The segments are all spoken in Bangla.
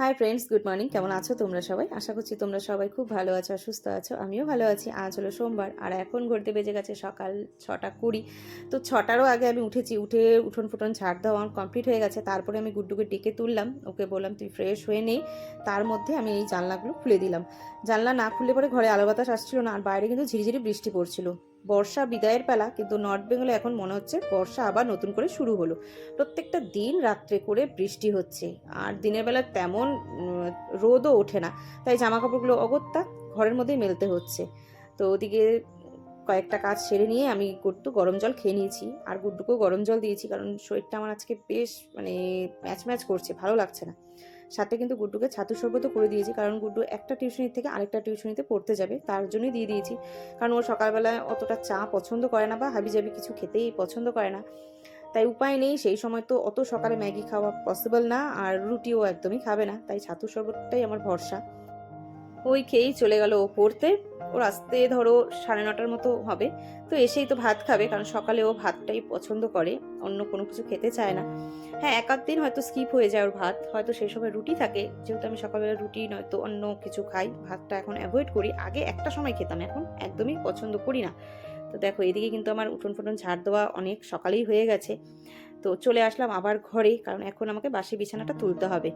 হাই ফ্রেন্ডস গুড মর্নিং কেমন আছো তোমরা সবাই? আশা করছি তোমরা সবাই খুব ভালো আছো সুস্থ আছো। আমিও ভালো আছি। আজ হলো সোমবার, আর এখন ঘুরতে বেজে গেছে সকাল ছটা কুড়ি। তো ছটারও আগে আমি উঠেছি। উঠে উঠোন ফুটন ঝাড় দেওয়া আমার কমপ্লিট হয়ে গেছে। তারপরে আমি গুড্ডুকে ডেকে তুললাম। ওকে বললাম, তুই ফ্রেশ হয়ে নেই তার মধ্যে আমি এই জানলাগুলো খুলে দিলাম। জানলা না খুললে পরে ঘরে আলো বাতাস আসছিল না। আর বাইরে কিন্তু ঝিরিঝিরি বৃষ্টি পড়ছিল। বর্ষা বিদায়ের বেলা, কিন্তু নর্থ বেঙ্গলে এখন মনে হচ্ছে বর্ষা আবার নতুন করে শুরু হলো। প্রত্যেকটা দিন রাত্রে করে বৃষ্টি হচ্ছে। আর দিনের বেলা তেমন রোদও ওঠে না। তাই জামা কাপড়গুলো অগত্যা ঘরের মধ্যেই মেলতে হচ্ছে। তো ওদিকে কয়েকটা কাজ সেরে নিয়ে আমি গুড্ডু গরম জল খেয়ে নিয়েছি। আর গুড্ডুকেও গরম জল দিয়েছি কারণ শরীরটা আমার আজকে বেশ মানে ম্যাচ ম্যাচ করছে, ভালো লাগছে না। সাথে কিন্তু গুড্ডুকে ছাতু শরবতও করে দিয়েছি কারণ গুড্ডু একটা টিউশনির থেকে আরেকটা টিউশনিতে পড়তে যাবে, তার জন্যই দিয়ে দিয়েছি। কারণ ও সকালবেলায় অতটা চা পছন্দ করে না বা হাবিজাবি কিছু খেতেই পছন্দ করে না। তাই উপায় নেই, সেই সময় তো অত সকালে ম্যাগি খাওয়া পসিবল না আর রুটিও একদমই খাবে না, তাই ছাতু শরবতটাই আমার ভরসা। ওই খেয়েই চলে গেল ও পড়তে। ওর আসতে ধরো সাড়ে নটার মতো হবে। তো এসেই তো ভাত খাবে, কারণ সকালে ও ভাতটাই পছন্দ করে। অন্য কোনো কিছু খেতে চায় না। হ্যাঁ এক আধ দিন হয়তো স্কিপ হয়ে যায় ওর ভাত। হয়তো সেই সময় রুটি থাকে। যেহেতু আমি সকালবেলা রুটি, নয়তো অন্য কিছু খাই, ভাতটা এখন অ্যাভয়েড করি। আগে একটা সময় খেতাম, এখন একদমই পছন্দ করি না। তো দেখো, এদিকে কিন্তু আমার উঠোন ফুটন ঝাড় দেওয়া অনেক সকালেই হয়ে গেছে। তো চলে আসলাম আবার ঘরে, কারণ এখন আমাকে বাসি বিছানাটা তুলতে হবে।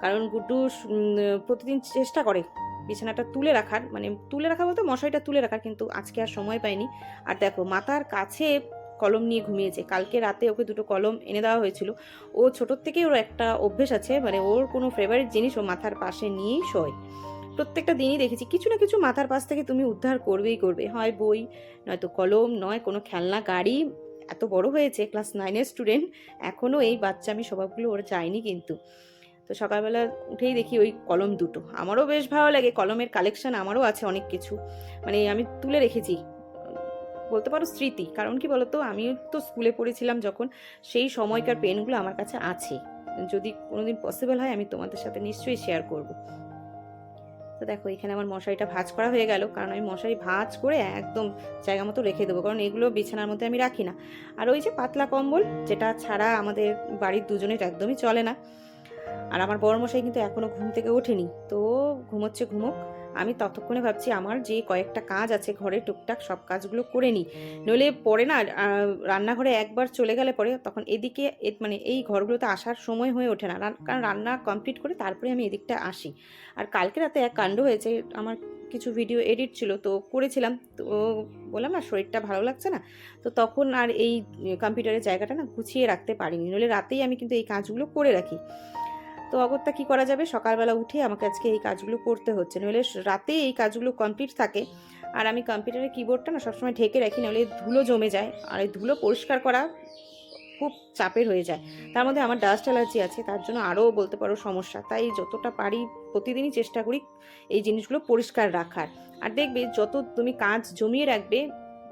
কারণ গুড্ডু প্রতিদিন চেষ্টা করে। বিছানাটা তুলে রাখার মানে তুলে রাখা বলতে মশারিটা তুলে রাখার কিন্তু আজকে আর সময় পাইনি। আর দেখো মাথার কাছে কলম নিয়ে ঘুমিয়েছে। কালকে রাতে ওকে দুটো কলম এনে দেওয়া হয়েছিল। ও ছোটোর থেকেই ওর একটা অভ্যেস আছে মানে ওর কোনো ফেভারিট জিনিস ও মাথার পাশে নিয়েই শোয়। প্রত্যেকটা দিনই দেখেছি, কিছু না কিছু মাথার পাশ থেকে তুমি উদ্ধার করবেই করবে। হয় বই, নয়তো কলম, নয়, কোনো খেলনা, গাড়ি। এত বড় হয়েছে ক্লাস নাইনের স্টুডেন্ট এখনও এই বাচ্চা আমি স্বভাবগুলো ওর যায়নি কিন্তু। তো সকালবেলা উঠেই দেখি ওই কলম দুটো। আমারও বেশ ভালো লাগে কলমের কালেকশন আমারও আছে অনেক কিছু। মানে আমি তুলে রেখেছি। বলতে পারো স্মৃতি। কারণ কি বলতো? আমি তো স্কুলে পড়েছিলাম যখন সেই সময়কার পেনগুলো আমার কাছে আছে। যদি কোনোদিন পসিবল হয় আমি তোমাদের সাথে নিশ্চয়ই শেয়ার করব। তো দেখো এখানে আমার মশারিটা ভাঁজ করা হয়ে গেল। কারণ আমি মশারি ভাঁজ করে একদম জায়গা মতো রেখে দেবো। কারণ এগুলো বিছানার মধ্যে আমি রাখি না। আর ওই যে পাতলা কম্বল যেটা ছাড়া আমাদের বাড়ির দুজনের একদমই চলে না। আর আমার বড় মশাই কিন্তু এখনও ঘুম থেকে ওঠেনি। তো ঘুমোচ্ছে ঘুমোক। আমি ততক্ষণে ভাবছি আমার যে কয়েকটা কাজ আছে ঘরে টুকটাক সব কাজগুলো করে নিই। নইলে পরে না রান্নাঘরে একবার চলে গেলে পরে তখন এদিকে মানে এই ঘরগুলোতে আসার সময় হয়ে ওঠে না। কারণ রান্না কমপ্লিট করে তারপরে আমি এদিকটা আসি। আর কালকে রাতে এক কাণ্ড হয়েছে, আমার কিছু ভিডিও এডিট ছিল, তো করেছিলাম। তো বললাম না, শরীরটা ভালো লাগছে না। তো তখন আর এই কম্পিউটারের জায়গাটা না গুছিয়ে রাখতে পারিনি। নইলে রাতেই আমি কিন্তু এই কাজগুলো করে রাখি। তো অগত্যা কি করা যাবে? সকালবেলা উঠে আমাকে আজকে এই কাজগুলো করতে হচ্ছে। নইলে রাতে এই কাজগুলো কমপ্লিট থাকে। আর আমি কম্পিউটারের কিবোর্ডটা না সবসময় ঢেকে রাখি, নাহলে ধুলো জমে যায়। আর এই ধুলো পরিষ্কার করা খুব চাপের হয়ে যায়। তার মধ্যে আমার ডাস্ট অ্যালার্জি আছে, তার জন্য আরও বলতে পারো সমস্যা। তাই যতটা পারি প্রতিদিনই চেষ্টা করি এই জিনিসগুলো পরিষ্কার রাখার। আর দেখবে যত তুমি কাজ জমিয়ে রাখবে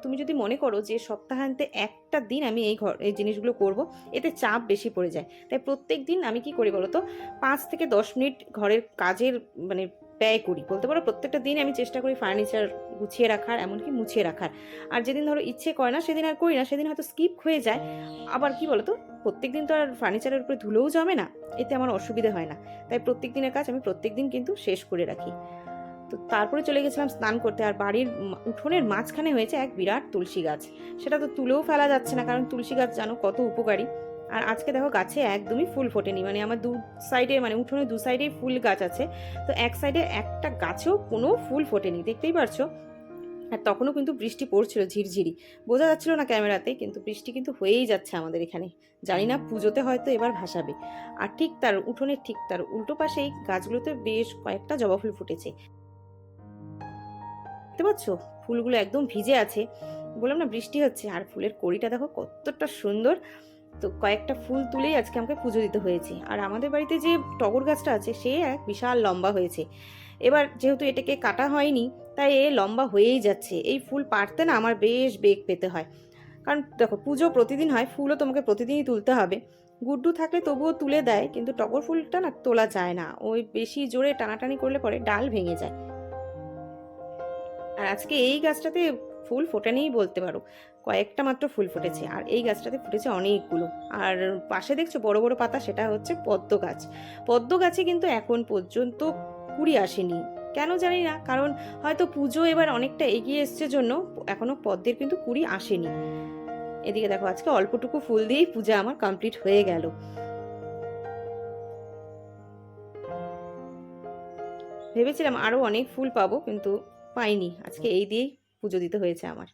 তুমি যদি মনে করো যে সপ্তাহান্তে একটা দিন আমি এই ঘর, এই জিনিসগুলো করব, এতে চাপ বেশি পড়ে যায়। তাই প্রত্যেক দিন আমি কি করি বলো তো পাঁচ থেকে দশ মিনিট ঘরের কাজের মানে ব্যয় করি। বলতে পারো প্রত্যেকটা দিন আমি চেষ্টা করি ফার্নিচার গুছিয়ে রাখার, এমনকি মুছিয়ে রাখার। আর যেদিন ধরো ইচ্ছে করে না, সেদিন আর করি না, সেদিন হয়তো স্কিপ হয়ে যায়। আবার কি বলতো? প্রত্যেক দিন তো আর ফার্নিচারের উপরে ধুলোও জমে না, এতে আমার অসুবিধা হয় না। তাই প্রত্যেক দিনের কাজ আমি প্রত্যেক দিন কিন্তু শেষ করে রাখি। তো তারপরে চলে গেছিলাম স্নান করতে আর বাড়ির উঠোনের মাঝখানে হয়েছে এক বিরাট তুলসী গাছ। সেটা তো তুলেও ফেলা যাচ্ছে না, কারণ তুলসী গাছ জানো কত উপকারী। আর আজকে দেখো গাছে একদমই ফুল ফোটেনি মানে আমার দু সাইডে মানে উঠোনে দু সাইডেই ফুল গাছ আছে। তো এক সাইডে একটা গাছেও কোনো ফুল ফোটেনি, দেখতেই পারছ? আর তখনও কিন্তু বৃষ্টি পড়ছিল ঝিরঝিরি। বোঝা যাচ্ছিল না ক্যামেরাতে, কিন্তু বৃষ্টি কিন্তু হয়েই যাচ্ছে আমাদের এখানে। জানি না পুজোতে হয়তো এবার ভাসাবে। আর ঠিক তার, উঠোনের ঠিক তার উল্টো পাশেই গাছগুলোতে বেশ কয়েকটা জবা ফুল ফুটেছে। দেখতে পাচ্ছ? ফুলগুলো একদম ভিজে আছে। বললাম, না, বৃষ্টি হচ্ছে। আর ফুলের কড়িটা দেখো, কতটা সুন্দর। তো কয়েকটা ফুল তুলেই আজকে আমাকে পুজো দিতে হয়েছে। আর আমাদের বাড়িতে যে টগর গাছটা আছে, সে এক বিশাল লম্বা হয়েছে। এবার যেহেতু এটাকে কাটা হয়নি, তাই এ লম্বা হয়েই যাচ্ছে। এই ফুল পারতে না আমার বেশ বেগ পেতে হয়। কারণ দেখো, পুজো প্রতিদিন হয়, ফুলও তোমাকে প্রতিদিনই তুলতে হবে। গুড্ডু থাকলে তবুও তুলে দেয়, কিন্তু টগর ফুলটা না তোলা যায় না। ওই বেশি জোরে টানাটানি করলে পরে ডাল ভেঙে যায়। আর আজকে এই গাছটাতে ফুল ফোটেনি বলতে পারো। কয়েকটা মাত্র ফুল ফুটেছে আর এই গাছটাতে ফুটেছে অনেকগুলো। আর পাশে দেখছ বড় বড় পাতা, সেটা হচ্ছে পদ্ম গাছ। পদ্ম গাছে কিন্তু এখন পর্যন্ত কুড়ি আসেনি। কেন জানি না, কারণ হয়তো পুজো এবার অনেকটা এগিয়ে এসছে জন্য, এখনও পদ্মের কিন্তু কুড়ি আসেনি। এদিকে দেখো, আজকে অল্পটুকু ফুল দিয়েই পূজা আমার কমপ্লিট হয়ে গেল। ভেবেছিলাম আরও অনেক ফুল পাবো, কিন্তু পাইনি। আজকে এই দিয়েই পুজো দিতে হয়েছে আমার।